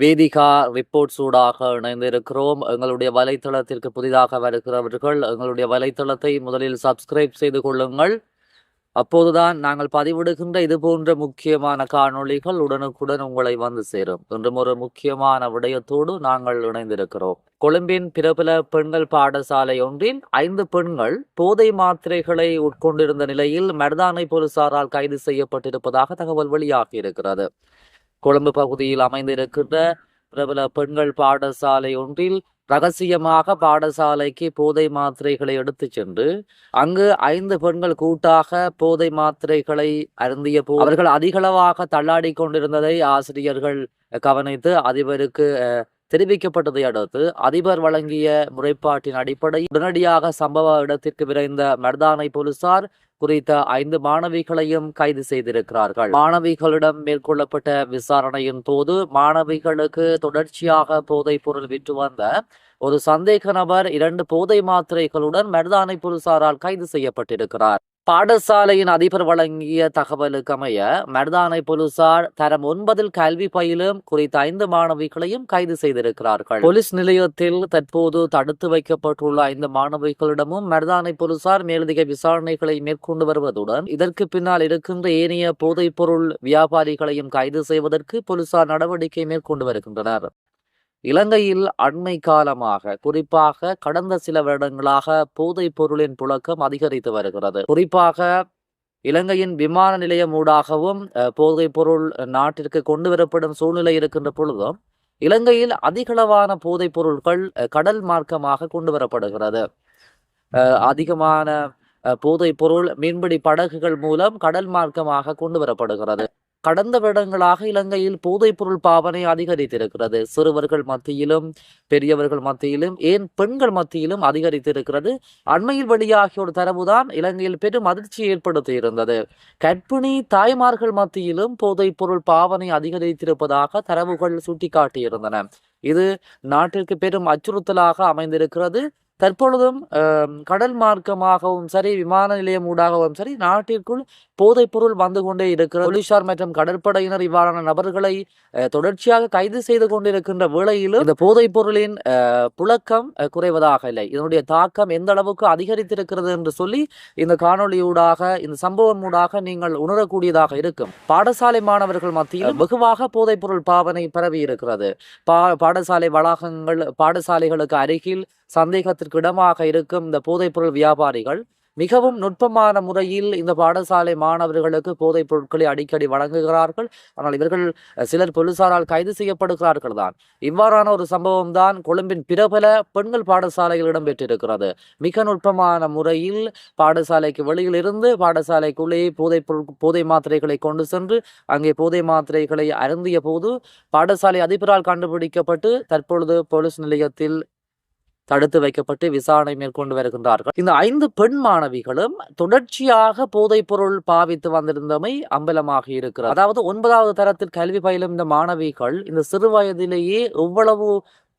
Vedika report சூடாக இணைந்திருக்கிறோம். எங்களுடைய வலைத்தளத்திற்கு புதிதாக வருகிறவர்கள் எங்களுடைய வலைத்தளத்தை முதலில் சப்ஸ்கிரைப் செய்து கொள்ளுங்கள். அப்போதுதான் நாங்கள் பதிவிடுகின்ற இது போன்ற முக்கியமான காணொளிகள் உடனுக்குடன் உங்களை வந்து சேரும். என்றும் ஒரு முக்கியமான விடயத்தோடு நாங்கள் இணைந்திருக்கிறோம். கொழும்பின் பிரபல பெண்கள் பாடசாலை ஒன்றில் ஐந்து பெண்கள் போதை மாத்திரைகளை உட்கொண்டிருந்த நிலையில் மர்தானை போலீசாரால் கைது செய்யப்பட்டிருப்பதாக தகவல் வெளியாகியிருக்கிறது கொழும்பு பகுதியில் அமைந்திருக்கின்ற பிரபல பெண்கள் பாடசாலை ஒன்றில் ரகசியமாக பாடசாலைக்கு போதை மாத்திரைகளை எடுத்து சென்று அங்கு ஐந்து பெண்கள் கூட்டாக போதை மாத்திரைகளை அருந்திய போது அவர்கள் அதிகளவாக தள்ளாடி கொண்டிருந்ததை ஆசிரியர்கள் கவனித்து அதிபருக்கு தெரிவிக்கப்பட்டதை அடுத்து அதிபர் வழங்கிய முறைப்பாட்டின் அடிப்படையில் உடனடியாக சம்பவ இடத்திற்கு விரைந்த மர்தானை போலீசார் குறித்த ஐந்து மாணவிகளையும் கைது செய்திருக்கிறார்கள். மாணவிகளிடம் மேற்கொள்ளப்பட்ட விசாரணையின் போது மாணவிகளுக்கு தொடர்ச்சியாக போதைப் பொருள் விற்று வந்த ஒரு சந்தேக நபர் இரண்டு போதை மாத்திரைகளுடன் மர்தானை போலீசாரால் கைது செய்யப்பட்டிருக்கிறார். பாடசாலையின் அதிபர் வழங்கிய தகவலுக்கு அமைய மர்தானை போலீசார் தரம் ஒன்பதில் கல்வி பயிலும் குறித்த ஐந்து மாணவிகளையும் கைது செய்திருக்கிறார்கள். போலீஸ் நிலையத்தில் தற்போது தடுத்து வைக்கப்பட்டுள்ள ஐந்து மாணவிகளிடமும் மர்தானை போலீசார் மேலதிக விசாரணைகளை மேற்கொண்டு வருவதுடன் இதற்கு பின்னால் இருக்கின்ற ஏனைய போதைப் பொருள் வியாபாரிகளையும் கைது செய்வதற்கு போலீசார் நடவடிக்கை மேற்கொண்டு வருகின்றனர். இலங்கையில் அண்மை காலமாக குறிப்பாக கடந்த சில வருடங்களாக போதைப் பொருளின் புழக்கம் அதிகரித்து வருகிறது. குறிப்பாக இலங்கையின் விமான நிலையம் ஊடாகவும் போதைப் பொருள் நாட்டிற்கு கொண்டு வரப்படும் சூழ்நிலை இருக்கின்ற பொழுதும் இலங்கையில் அதிகளவான போதைப் பொருட்கள் அஹ், கடல் மார்க்கமாக கொண்டு வரப்படுகிறது. அதிகமான அஹ், போதைப் பொருள் மீன்பிடி படகுகள் மூலம் கடல் மார்க்கமாக கொண்டு வரப்படுகிறது. கடந்த வருடங்களாக இலங்கையில் போதைப்பொருள் பாவனை அதிகரித்திருக்கிறது. சிறுவர்கள் மத்தியிலும் பெரியவர்கள் மத்தியிலும் ஏன் பெண்கள் மத்தியிலும் அதிகரித்திருக்கிறது. அண்மையில் வெளியாகிய ஒரு தரவுதான் இலங்கையில் பெரும் அதிர்ச்சி ஏற்படுத்தி இருந்தது கர்ப்பிணி தாய்மார்கள் மத்தியிலும் போதைப்பொருள் பாவனை அதிகரித்திருப்பதாக தரவுகள் சுட்டிக்காட்டியிருந்தன. இது நாட்டிற்கு பெரும் அச்சுறுத்தலாக அமைந்திருக்கிறது. தற்பொழுதும் கடல் மார்க்கமாகவும் சரி விமான நிலையம் ஊடாகவும் சரி நாட்டிற்குள் போதைப் பொருள் வந்து கொண்டே இருக்கிறது. போலீசார் மற்றும் கடற்படையினர் இவ்வாறான நபர்களை தொடர்ச்சியாக கைது செய்து கொண்டிருக்கின்ற வேளையிலும் இந்த போதைப் பொருளின் அஹ், புழக்கம் குறைவதாக இல்லை. இதனுடைய தாக்கம் எந்த அளவுக்கு அதிகரித்திருக்கிறது என்று சொல்லி இந்த காணொளியூடாக இந்த சம்பவம் ஊடாக நீங்கள் உணரக்கூடியதாக இருக்கும். பாடசாலை மாணவர்கள் மத்தியில் வெகுவாக போதைப் பொருள் பாவனை பரவி இருக்கிறது பா பாடசாலை வளாகங்கள் பாடசாலைகளுக்கு அருகில் சந்தேகத்திற்கு இடமாக இருக்கும் இந்த போதைப்பொருள் வியாபாரிகள் மிகவும் நுட்பமான முறையில் இந்த பாடசாலை மாணவர்களுக்கு போதைப் பொருட்களை அடிக்கடி வழங்குகிறார்கள். ஆனால் இவர்கள் சிலர் போலீசாரால் கைது செய்யப்படுகிறார்கள் தான். இவ்வாறான ஒரு சம்பவம் தான் கொழும்பின் பிரபல பெண்கள் பாடசாலையில் இடம்பெற்றிருக்கிறது. மிக நுட்பமான முறையில் பாடசாலைக்கு வெளியில் இருந்து பாடசாலைக்குள்ளேயே போதைப் பொருள் போதை மாத்திரைகளை கொண்டு சென்று அங்கே போதை மாத்திரைகளை அருந்திய போது பாடசாலை அதிபரால் கண்டுபிடிக்கப்பட்டு தற்பொழுது போலீஸ் நிலையத்தில் தடுத்து வைக்கப்பட்டு விசாரணை மேற்கொண்டு வருகின்றார்கள். இந்த ஐந்து பெண் மாணவிகளும் தொடர்ச்சியாக போதைப் பொருள் பாவித்து வந்திருந்தமை அம்பலமாக இருக்கிறது. அதாவது ஒன்பதாவது தரத்தில் கல்வி பயிலும் இந்த மாணவிகள் இந்த சிறு வயதிலேயே எவ்வளவு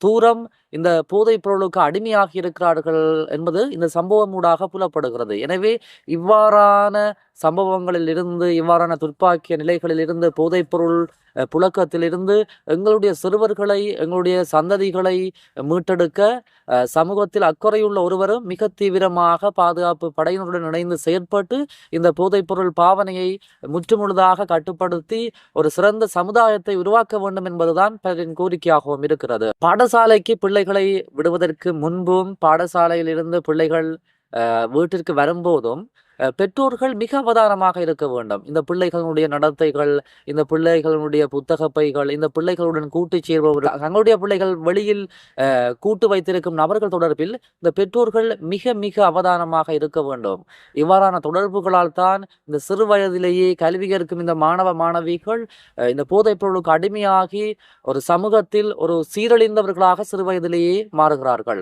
தூரம் இந்த போதைப் பொருளுக்கு அடிமையாகி இருக்கிறார்கள் என்பது இந்த சம்பவம் ஊடாக புலப்படுகிறது. எனவே இவ்வாறான சம்பவங்களில் இருந்து இவ்வாறான துப்பாக்கிய நிலைகளில் இருந்து போதைப் பொருள் புழக்கத்திலிருந்து எங்களுடைய சிறுவர்களை எங்களுடைய சந்ததிகளை மீட்டெடுக்க சமூகத்தில் அக்கறையுள்ள ஒருவரும் மிக தீவிரமாக பாதுகாப்பு படையினருடன் இணைந்து செயற்பட்டு இந்த போதைப் பொருள் பாவனையை முற்றுமுழுதாக கட்டுப்படுத்தி ஒரு சிறந்த சமுதாயத்தை உருவாக்க வேண்டும் என்பதுதான் பலரின் கோரிக்கையாகவும் இருக்கிறது. பாடசாலைக்கு பிள்ளைகளை விடுவதற்கு முன்பும் பாடசாலையில் இருந்து பிள்ளைகள் வீட்டிற்கு வரும்போதும் பெற்றோர்கள் மிக அவதானமாக இருக்க வேண்டும். இந்த பிள்ளைகளுடைய நடத்தைகள் இந்த பிள்ளைகளுடைய புத்தக பைகள் இந்த பிள்ளைகளுடன் கூட்டு சேர்பவர்கள் தங்களுடைய பிள்ளைகள் வெளியில் கூட்டு வைத்திருக்கும் நபர்கள் தொடர்பில் இந்த பெற்றோர்கள் மிக மிக அவதானமாக இருக்க வேண்டும். இவ்வாறான தொடர்புகளால் தான் இந்த சிறு வயதிலேயே கல்வி கற்கும் இந்த மாணவ மாணவிகள் இந்த போதைப் பொருளுக்கு அடிமையாகி ஒரு சமூகத்தில் ஒரு சீரழிந்தவர்களாக சிறு வயதிலேயே மாறுகிறார்கள்.